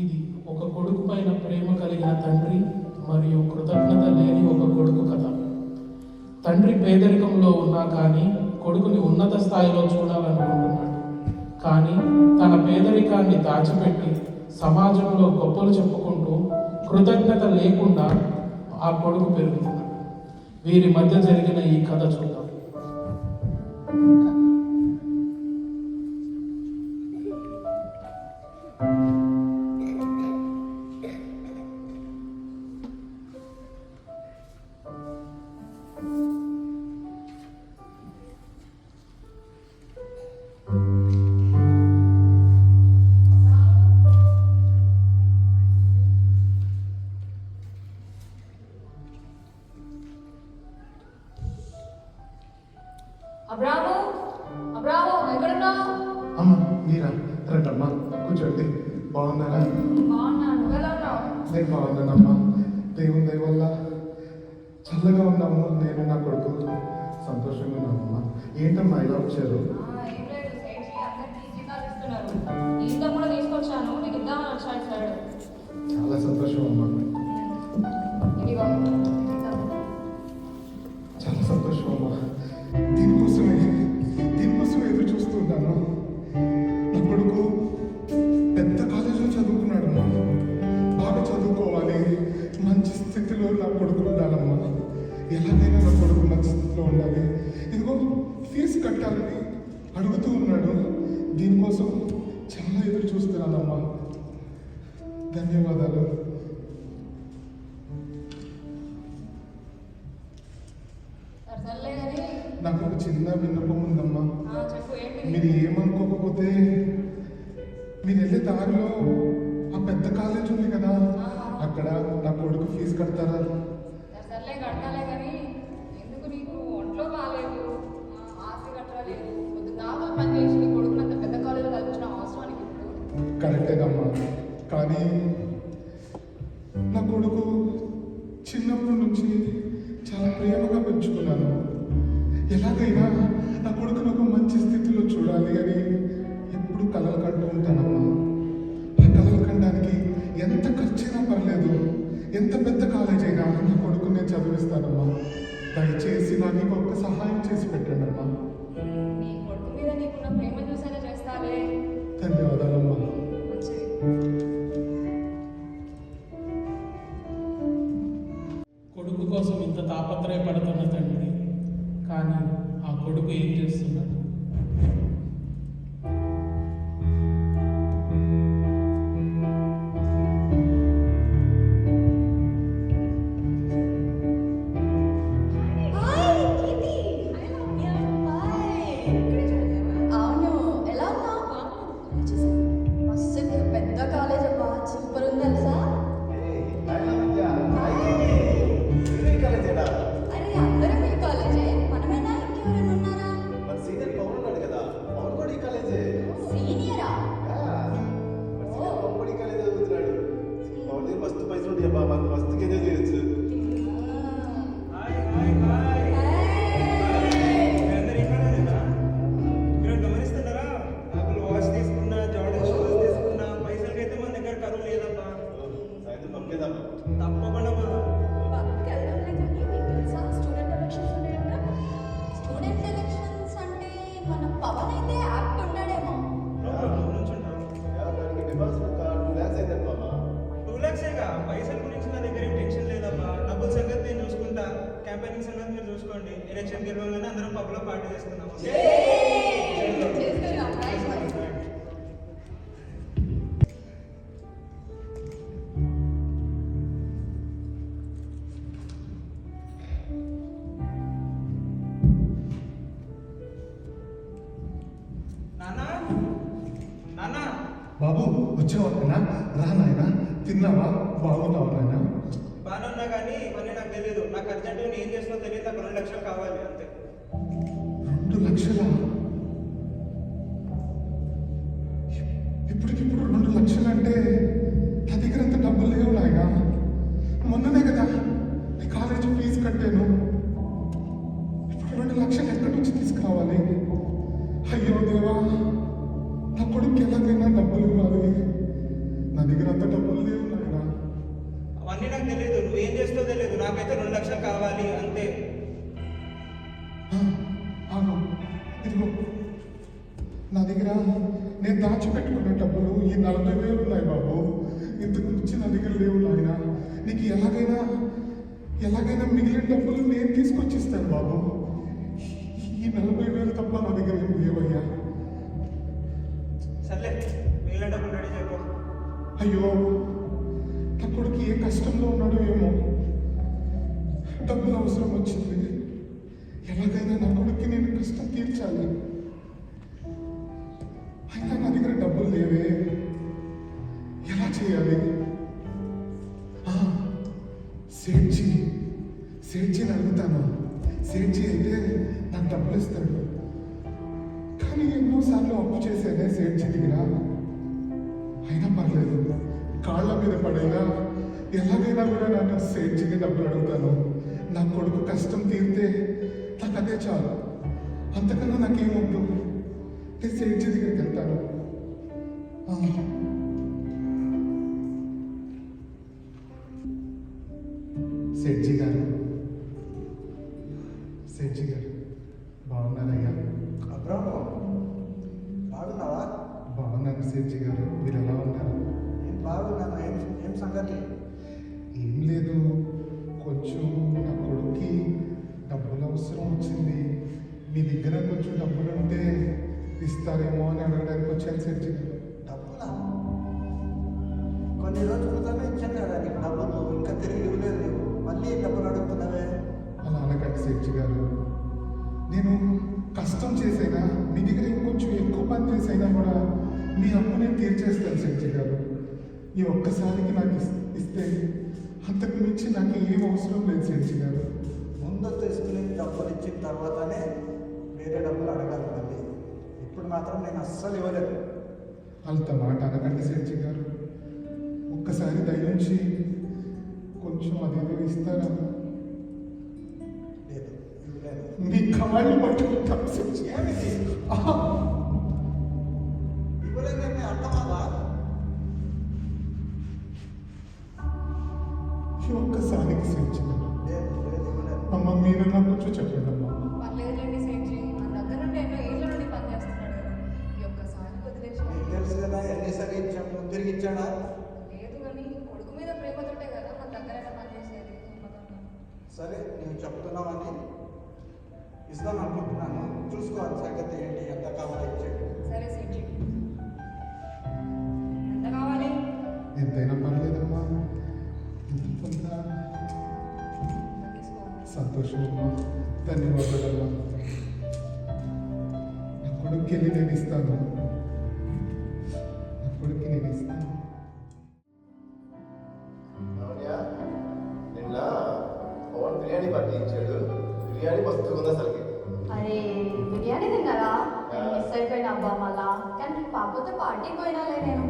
ఇది ఒక కొడుకు పైన ప్రేమ కలిగిన తండ్రి మరియు కృతజ్ఞత లేని ఒక కొడుకు కథ. తండ్రి పేదరికంలో ఉన్నా కానీ కొడుకుని ఉన్నత స్థాయిలో చూడాలనుకుంటున్నాడు. కానీ తన పేదరికాన్ని దాచిపెట్టి సమాజంలో గొప్పలు చెప్పుకుంటూ కృతజ్ఞత లేకుండా ఆ కొడుకు పెరుగుతున్నాడు. వీరి మధ్య జరిగిన ఈ కథ చూద్దాం. అబ్రాము అబ్రాము ఎక్కడున్నావు? అమ్మ మీరా? రండమ్మా కూర్చోండి. బాగున్నారా? బాగున్నాను. నువ్వెలా ఉన్నావు? నేను బాగున్నానమ్మా. దేవుని దయ వల్ల చల్లగా ఉన్నాము. నేను నా కొడుకు. సంతోషంగా ఉన్నామమ్మా. ఏంటమ్మా ఇలా వచ్చారు? నాకు చిన్న విన్నపం ఉందమ్మా. మీరు ఏమనుకోకపోతే మీరు వెళ్ళే దారిలో ఆ పెద్ద కాలేజ్ ఉంది కదా. అక్కడ నా కొడుకు ఫీజు కడతారా? సర్లే కడతాలే కానీ ఎందుకు నీకు ఒంట్లో బాగాలేదు ఆ, ఆస్తి కట్టలేదు. కొద్ది దాకా పని చేసి నీ కొడుకునంత పెద్ద కాలేజీలో కల్పించిన అవసరానికి. ఇప్పుడు కరెక్టేనమ్మా కానీ నా కొడుకు కలలు కంటూ ఉంటానమ్మా ఆ కలలు కనడానికి ఎంత ఖర్చైనా పర్లేదు. ఎంత పెద్ద కాలేజ్ అయినా నా కొడుకు నేను చదివిస్తానమ్మా. దయచేసి నాకు ఒక్క సహాయం చేసి పెట్టండి అమ్మా నీ కొడుకు మీద నీకున్న ప్రేమ చూసైనా చేస్తాలే ధన్యవాదాలమ్మా. కొడుకు కోసం ఇంత తాపత్రయపడుతున్న తండ్రి. కానీ ఆ కొడుకు ఏం చేస్తున్నాడు? పబ్లో పార్టీ చేసుకుందాం చేసుకుందాం రైట్ రైట్ నానా నానా బాబు వచ్చావా? నాయనా? రా నాయనా. తిన్నావా? బాగున్నావా నాయనా? బాగానే ఉన్నా కానీ ఇవన్నీ నాకు తెలియదు నాకు అర్జెంట్ నేను ఏం చేస్తున్నా తెలియదు. నాకు రెండు లక్షలు కావాలి అంతే. లక్షల ఇప్పటికిప్పుడు రెండు లక్షలు అంటే నా దగ్గర అంత డబ్బులు లేవు నాయనా. మొన్ననే కదా నీ కాలేజీ ఫీజు కట్టాను. ఇప్పుడు రెండు లక్షలు ఎక్కడి నుంచి తీసుకురావాలి? అయ్యో దేవా నా కొడుకు ఎలాగైనా డబ్బులు ఇవ్వాలి. నా దగ్గర అంత డబ్బులు లేవు నాయనా. అవన్నీ నాకు తెలియదు. నువ్వేం చేస్తావు తెలియదు. నాకైతే రెండు లక్షలు కావాలి అంత. దాచిపెట్టుకున్న డబ్బులు ఈ నలభై వేలు ఉన్నాయి బాబు. ఇంతకు మించి నా దగ్గర లేవు నాయన. నీకు ఎలాగైనా ఎలాగైనా మిగిలిన డబ్బులు నేను తీసుకొచ్చిస్తాను బాబు. ఈ నలభై వేలు తప్ప నా దగ్గర ఏం లేవయ్యా. అయ్యో నా కొడుకు ఏ కష్టంలో ఉన్నాడో ఏమో. డబ్బులు అవసరం వచ్చింది. ఎలాగైనా నా కొడుక్కి నేను కష్టం తీర్చాలి. ఇంకా నా దగ్గర డబ్బులు లేవే. ఎలా చేయాలి? సేడ్చి సేడ్చిని అడుగుతాను. సేడ్చి అయితే నాకు డబ్బులు ఇస్తాడు. కానీ ఎన్నోసార్లు అప్పు చేశానే సేడ్చి దగ్గర అయినా పర్లేదు. కాళ్ళ మీద పడైనా ఎలాగైనా కూడా నన్ను సేట్జీకి డబ్బులు అడుగుతాను. నా కొడుకు కష్టం తీరితే నాకు అదే చాలు. అంతకన్నా నాకేముంటుంది నేను సేట్జీ దగ్గరికి వెళ్తాను ఆ. సేట్జీ గారు. సేట్జీ గారు బాగున్నారయ్యా అబ్రాహ్మ బాగున్నావా? బాగున్నాను సేట్జీ గారు మీరు ఎలా ఉన్నారు? ఏం బాగున్నాను ఏం ఏం సంగతి? ఏం లేదు కొంచెం నా కొడుక్కి డబ్బులు అవసరం వచ్చింది. మీ దగ్గర కొంచెం డబ్బులు ఉంటే ఇస్తారేమో అని అడగడానికి వచ్చాను సెర్జీ డబ్బులా కొన్ని రోజుల క్రితమే ఇచ్చాను కదా నీకు డబ్బులు ఇంకా తిరిగి ఇవ్వలేదు నీవు మళ్ళీ డబ్బులు అడుగుతున్నావే అలా అనకండి సెర్జీ గారు నేను కష్టం చేసైనా మీ దగ్గర ఇంకొంచెం ఎక్కువ పని చేసైనా కూడా మీ అప్పు నేను తీర్చేస్తాను సెర్జీ గారు ఈ ఒక్కసారికి నాకు ఇస్- ఇస్తే అంతకు మించి నాకు ఏం అవసరం లేదు సెర్జీ గారు ముందు తీసుకుని డబ్బులు ఇచ్చిన తర్వాతనే వేరే డబ్బులు అడగాలి మళ్ళీ ఇప్పుడు మాత్రం నేను అస్సలు ఇవ్వలేదు. అంత మాట అనకండి సెర్జీ గారు. ఒక్కసారి దయించి కొంచెం అదేదో ఇస్తారా? లేదు ఇవ్వలేదు. మీ కాళ్ళు పట్టుకుంటాం సెర్జీ ఏమిటి! ఇవ్వలేదని అర్థమావా ఈ ఒక్కసారికి ఇవ్వలేదు. అమ్మ మీరు నాకు కొంచెం చెప్పండి సరే నేను చెప్తున్నావని ఇస్తాను అనుకుంటున్నాను. చూసుకోవాలి సంగతి ఏంటి ఎంత కావాలో సరే ఎంత కావాలి? ఎంతైనా పర్లేదమ్మా. ఎంత తీసుకో. సంతోషం అమ్మా. ధన్యవాదాలమ్మా నా కొడుక్కి వెళ్ళి నేను ఇస్తాను? బిర్యానీ పార్టీ ఇచ్చాడు బిర్యానీ మస్తు ఉంది అసలుకి. అరే బిర్యానీ తిన్నారా? నేను మిస్ అయిపోయినా అబ్బా మళ్ళా. కానీ పాపతో పార్టీ పోయినాలే నేను.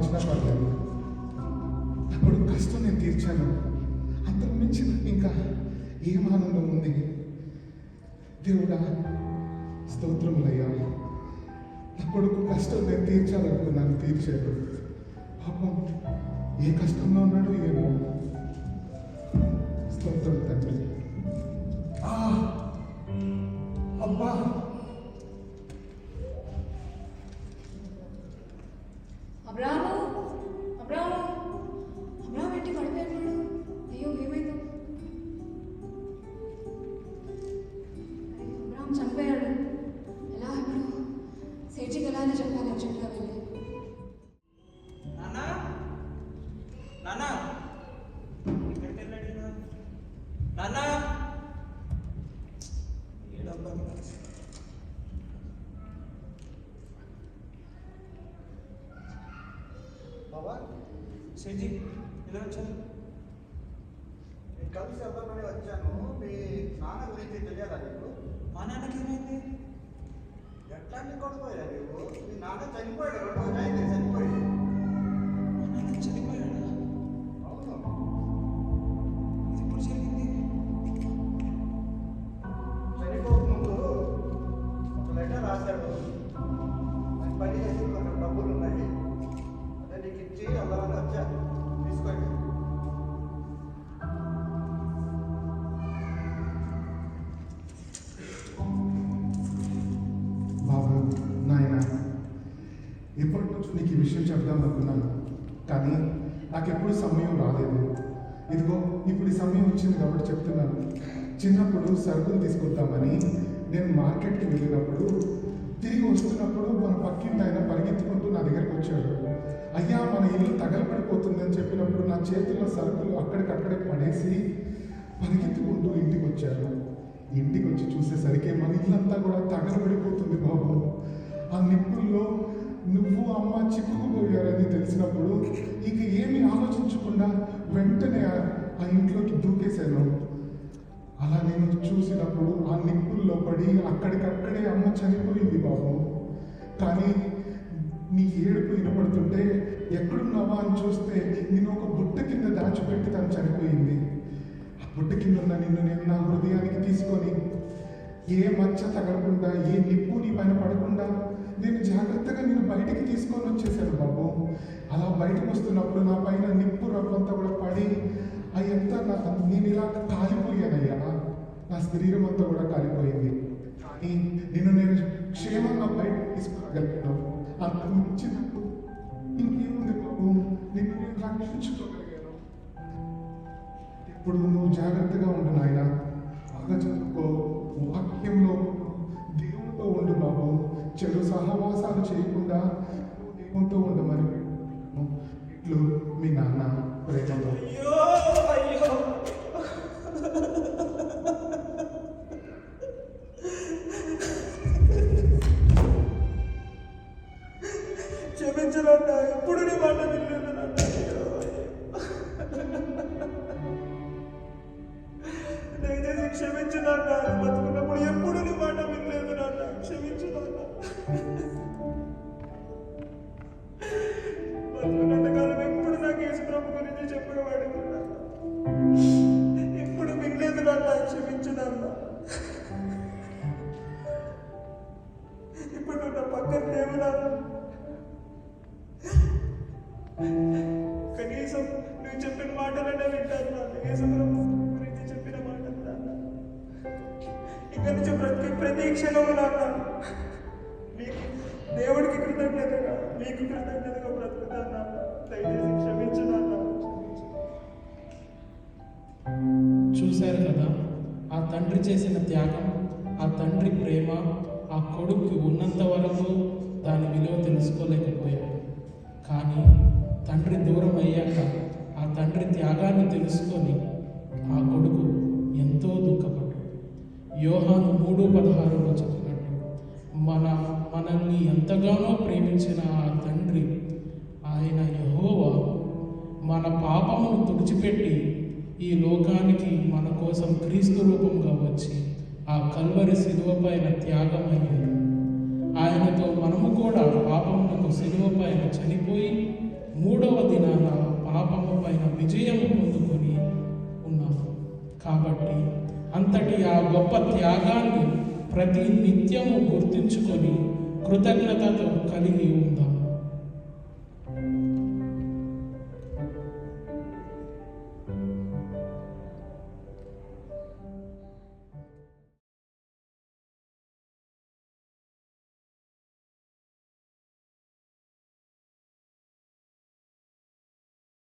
నన్ను అవమానించినా పర్లేదు కష్టం నేను తీర్చాను. అంతకు మించి ఇంకా ఏం ఆనందం ఉంది? దేవుడా స్తోత్రములయ్యా. నా కొడుకు కష్టం నేను తీర్చాలనుకున్నాను తీర్చాడు. పాపం ఏ కష్టంలో ఉన్నాడో ఏమో. స్తోత్రం తండ్రి. ఆ! బాబా సిజీ ఇలా వచ్చాను నేను కలిసి వెళ్దామని వచ్చాను. మీ నాన్న గురించి తెలియదా నీకు? మా నాన్నకి ఏమైంది? ఎట్లాంటి కొడుకోయా నీవు? మీ నాన్న చనిపోయాడు రెండు రోజులు నాకు ఎప్పుడు సమయం రాలేదు. ఇదిగో ఇప్పుడు ఈ సమయం వచ్చింది కాబట్టి చెప్తున్నాను. చిన్నప్పుడు సరుకులు తీసుకొద్దామని నేను మార్కెట్కి వెళ్ళినప్పుడు తిరిగి వస్తున్నప్పుడు మన పక్కింటి ఆయన పరిగెత్తుకుంటూ నా దగ్గరికి వచ్చాడు. అయ్యా మన ఇల్లు తగలబడిపోతుందని చెప్పినప్పుడు నా చేతుల్లో సరుకులు అక్కడికక్కడే పడేసి పరిగెత్తుకుంటూ ఇంటికి వచ్చారు ఇంటికి వచ్చి చూసేసరికి మన ఇల్లంతా కూడా తగలబడిపోతుంది బాబు. ఆ నిప్పుల్లో నువ్వు అమ్మ చిక్కుకుపోయారని తెలిసినప్పుడు ఇక ఏమి ఆలోచించకుండా వెంటనే ఆ- ఇంట్లోకి దూకేశాను. అలా నేను చూసినప్పుడు ఆ నిప్పుల్లో పడి అక్కడికక్కడే అమ్మ చనిపోయింది బాబు. కానీ నీ ఏడుపు వినపడుతుంటే ఎక్కడున్నావా అని చూస్తే నేను ఒక బుట్ట కింద దాచిపెట్టి తను చనిపోయింది. ఆ బుట్ట కింద ఉన్న నిన్ను నేను నా హృదయానికి తీసుకొని ఏ మచ్చ తగలకుండా ఏ నిప్పు నీ పైన పడకుండా నేను జాగ్రత్తగా నేను బయటికి తీసుకొని వచ్చేసాను బాబు. బయటకు వస్తున్నప్పుడు నా పైన నిప్పు రవ్వంతా కూడా పడి అయ్యంతా నాకు నేను ఇలా కాలిపోయానయ్యా. నా శరీరం అంతా కూడా కాలిపోయింది. కానీ నిన్ను నేను క్షేమంగా బయట తీసుకురాగలిగాను. అంత మించినప్పుడు ఇంకేముంది బాబు? నిన్ను నేను రక్షించుకోగలిగాను. ఇప్పుడు నువ్వు జాగ్రత్తగా ఉండు నాయన. బాగా చదువుకో. వాక్యంలో దేవునితో ఉండు బాబు. చెడు సహవాసాలు చేయకుండా దేవునితో ఉండమని ఇట్లు మీ నాన్న ప్రేమతో ప్రతి ప్రతి క్షణము నాన్న మీకు దేవుడికి కృతజ్ఞతగా మీకు కృతజ్ఞతగా బ్రతుకుతాను దయచేసి క్షమించున్నాను చూశారు కదా ఆ తండ్రి చేసిన త్యాగం ఆ తండ్రి ప్రేమ ఆ కొడుకు ఉన్నంత వరకు దాని విలువ తెలుసుకోలేకపోయాడు. కానీ తండ్రి దూరం అయ్యాక ఆ తండ్రి త్యాగాన్ని తెలుసుకొని ఆ కొడుకు ఎంతో దుఃఖపడ్డాడు యోహాను మూడు పదహారులో చెప్పినట్టు మన మనల్ని ఎంతగానో ప్రేమించిన ఆ తండ్రి ఆయన యహోవా మన పాపమును తుడిచిపెట్టి ఈ లోకానికి మన కోసం క్రీస్తు రూపంగా వచ్చి ఆ కల్వరి శిలువ పైన త్యాగమయ్యాడు. ఆయనతో మనము కూడా పాపమునకు శిలువ పైన చనిపోయి మూడవ దినాన పాపము పైన విజయం పొందుకొని ఉన్నాము. కాబట్టి అంతటి ఆ గొప్ప త్యాగాన్ని ప్రతి నిత్యము గుర్తించుకొని కృతజ్ఞతతో కలిగి ఉందాం.